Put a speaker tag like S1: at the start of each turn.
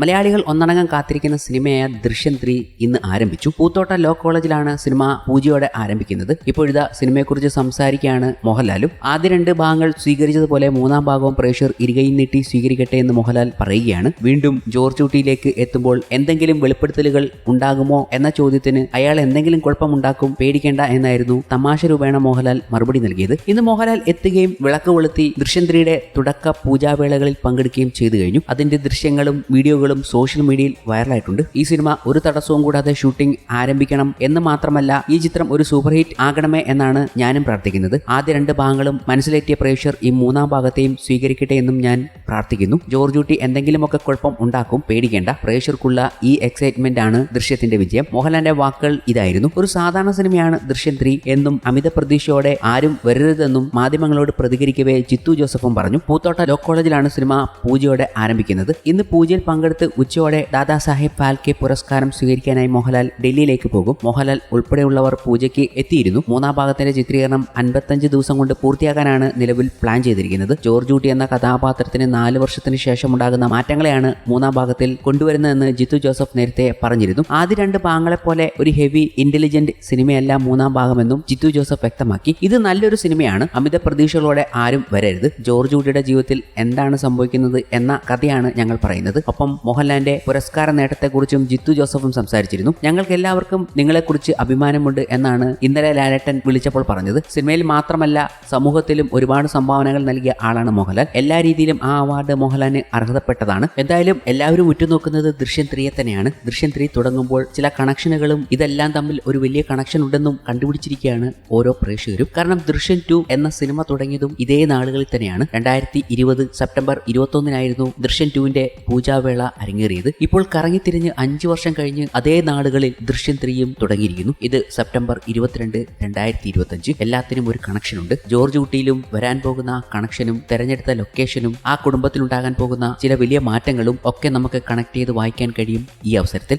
S1: മലയാളികൾ ഒന്നടങ്കം കാത്തിരിക്കുന്ന സിനിമയായ ദൃശ്യം ത്രീ ഇന്ന് ആരംഭിച്ചു. പൂത്തോട്ട ലോ കോളേജിലാണ് സിനിമ പൂജയോടെ ആരംഭിക്കുന്നത്. ഇപ്പോഴിതാ സിനിമയെക്കുറിച്ച് സംസാരിക്കുകയാണ് മോഹൻലാലും. ആദ്യ രണ്ട് ഭാഗങ്ങൾ സ്വീകരിച്ചതുപോലെ മൂന്നാം ഭാഗവും പ്രേക്ഷകർ ഇരുകൈയും നീട്ടി സ്വീകരിക്കട്ടെ എന്ന് മോഹൻലാൽ പറയുകയാണ്. വീണ്ടും ജോർജ് ഊട്ടിയിലേക്ക് എത്തുമ്പോൾ എന്തെങ്കിലും വെളിപ്പെടുത്തലുകൾ ഉണ്ടാകുമോ എന്ന ചോദ്യത്തിന് അയാൾ എന്തെങ്കിലും കുഴപ്പമുണ്ടാക്കും പേടിക്കേണ്ട എന്നായിരുന്നു തമാശ രൂപേണ മോഹൻലാൽ മറുപടി നൽകിയത്. ഇന്ന് മോഹൻലാൽ എത്തുകയും വിളക്ക് കൊളുത്തി ദൃശ്യം തുടക്ക പൂജാവേളകളിൽ പങ്കെടുക്കുകയും ചെയ്തു കഴിഞ്ഞു. അതിന്റെ ദൃശ്യങ്ങളും വീഡിയോകളും സോഷ്യൽ മീഡിയയിൽ വൈറലായിട്ടുണ്ട്. ഈ സിനിമ ഒരു തടസ്സവും കൂടാതെ ഷൂട്ടിംഗ് ആരംഭിക്കണം എന്ന് മാത്രമല്ല ഈ ചിത്രം ഒരു സൂപ്പർ ഹിറ്റ് ആകണമേ എന്നാണ് ഞാനും പ്രാർത്ഥിക്കുന്നത്. ആദ്യ രണ്ട് ഭാഗങ്ങളും മനസ്സിലെത്തിയ പ്രേക്ഷർ ഈ മൂന്നാം ഭാഗത്തെയും സ്വീകരിക്കട്ടെ എന്നും ഞാൻ പ്രാർത്ഥിക്കുന്നു. ജോർജ് ഊട്ടി എന്തെങ്കിലുമൊക്കെ കുഴപ്പം ഉണ്ടാക്കും പേടിക്കേണ്ട. പ്രേക്ഷർക്കുള്ള ഈ എക്സൈറ്റ്മെന്റ് ആണ് ദൃശ്യത്തിന്റെ വിജയം. മോഹൻലാലിന്റെ വാക്കുകൾ ഇതായിരുന്നു. ഒരു സാധാരണ സിനിമയാണ് ദൃശ്യം ത്രീ എന്നും അമിത പ്രതീക്ഷയോടെ ആരും വരരുതെന്നും മാധ്യമങ്ങളോട് പ്രതികരിക്കവേ ജിത്തു ജോസഫും പറഞ്ഞു. പൂത്തോട്ട ലോ കോളേജിലാണ് സിനിമ പൂജയോടെ ആരംഭിക്കുന്നത്. ഇന്ന് പൂജയിൽ പങ്കെടുത്ത് ഉച്ചയോടെ ദാദാ സാഹേബ് ഫാൽക്കെ പുരസ്കാരം സ്വീകരിക്കാനായി മോഹൻലാൽ ഡൽഹിയിലേക്ക് പോകും. മോഹൻലാൽ ഉൾപ്പെടെയുള്ളവർ പൂജയ്ക്ക് എത്തിയിരുന്നു. മൂന്നാം ഭാഗത്തിന്റെ ചിത്രീകരണം അൻപത്തഞ്ച് ദിവസം കൊണ്ട് പൂർത്തിയാക്കാനാണ് നിലവിൽ പ്ലാൻ ചെയ്തിരിക്കുന്നത്. ജോർജ് ഊട്ടി എന്ന കഥാപാത്രത്തിന് നാല് വർഷത്തിന് ശേഷമുണ്ടാകുന്ന മാറ്റങ്ങളെയാണ് മൂന്നാം ഭാഗത്തിൽ കൊണ്ടുവരുന്നതെന്ന് ജിത്തു ജോസഫ് നേരത്തെ പറഞ്ഞിരുന്നു. ആദ്യ രണ്ട് ഭാഗങ്ങളെ പോലെ ഒരു ഹെവി ഇന്റലിജന്റ് സിനിമയല്ല മൂന്നാം ഭാഗമെന്നും ജിത്തു ജോസഫ് വ്യക്തമാക്കി. ഇത് നല്ലൊരു സിനിമയാണ്. അമിത പ്രതീക്ഷകളോടെ ആരും വരരുത്. ജോർജ് ഊട്ടിയുടെ ജീവിതത്തിൽ എന്താണ് സംഭവിക്കുന്നത് എന്ന കഥയാണ് ഞങ്ങൾ പറയുന്നത്. ഒപ്പം മോഹൻലാലിന്റെ പുരസ്കാര നേട്ടത്തെക്കുറിച്ചും ജിത്തു ജോസഫും സംസാരിച്ചിരുന്നു. ഞങ്ങൾക്ക് എല്ലാവർക്കും നിങ്ങളെക്കുറിച്ച് അഭിമാനമുണ്ട് എന്നാണ് ഇന്നലെ ലാലേട്ടൻ വിളിച്ചപ്പോൾ പറഞ്ഞത്. സിനിമയിൽ മാത്രമല്ല സമൂഹത്തിലും ഒരുപാട് സംഭാവനകൾ നൽകിയ ആളാണ് മോഹൻലാൽ. എല്ലാ രീതിയിലും ആ അവാർഡ് മോഹൻലാലിന് അർഹതപ്പെട്ടതാണ്. എന്തായാലും എല്ലാവരും ഉറ്റുനോക്കുന്നത് ദൃശ്യം ത്രീയെ തന്നെയാണ്. ദൃശ്യം ത്രീ തുടങ്ങുമ്പോൾ ചില കണക്ഷനുകളും ഇതെല്ലാം തമ്മിൽ ഒരു വലിയ കണക്ഷൻ ഉണ്ടെന്നും കണ്ടുപിടിച്ചിരിക്കുകയാണ് ഓരോ പ്രേക്ഷകരും. കാരണം ദൃശ്യം ടു എന്ന സിനിമ തുടങ്ങിയതും ഇതേ നാളുകളിൽ തന്നെയാണ്. രണ്ടായിരത്തി ഇരുപത് സെപ്റ്റംബർ ഇരുപത്തൊന്നിനായിരുന്നു ദൃശ്യം ടുവിന്റെ പൂജാവേള അരങ്ങേറിയത് ഇപ്പോൾ കറങ്ങിത്തിരിഞ്ഞ് അഞ്ചു വർഷം കഴിഞ്ഞ് അതേ നാടുകളിൽ ദൃശ്യം ത്രീയും തുടങ്ങിയിരിക്കുന്നു. ഇത് സെപ്റ്റംബർ ഇരുപത്തിരണ്ട് രണ്ടായിരത്തി ഇരുപത്തഞ്ച് എല്ലാത്തിനും ഒരു കണക്ഷൻ ഉണ്ട്. ജോർജ് ഊട്ടിയിലും വരാൻ പോകുന്ന കണക്ഷനും തെരഞ്ഞെടുത്ത ലൊക്കേഷനും ആ കുടുംബത്തിലുണ്ടാകാൻ പോകുന്ന ചില വലിയ മാറ്റങ്ങളും ഒക്കെ നമുക്ക് കണക്ട് ചെയ്ത് വായിക്കാൻ കഴിയും ഈ അവസരത്തിൽ.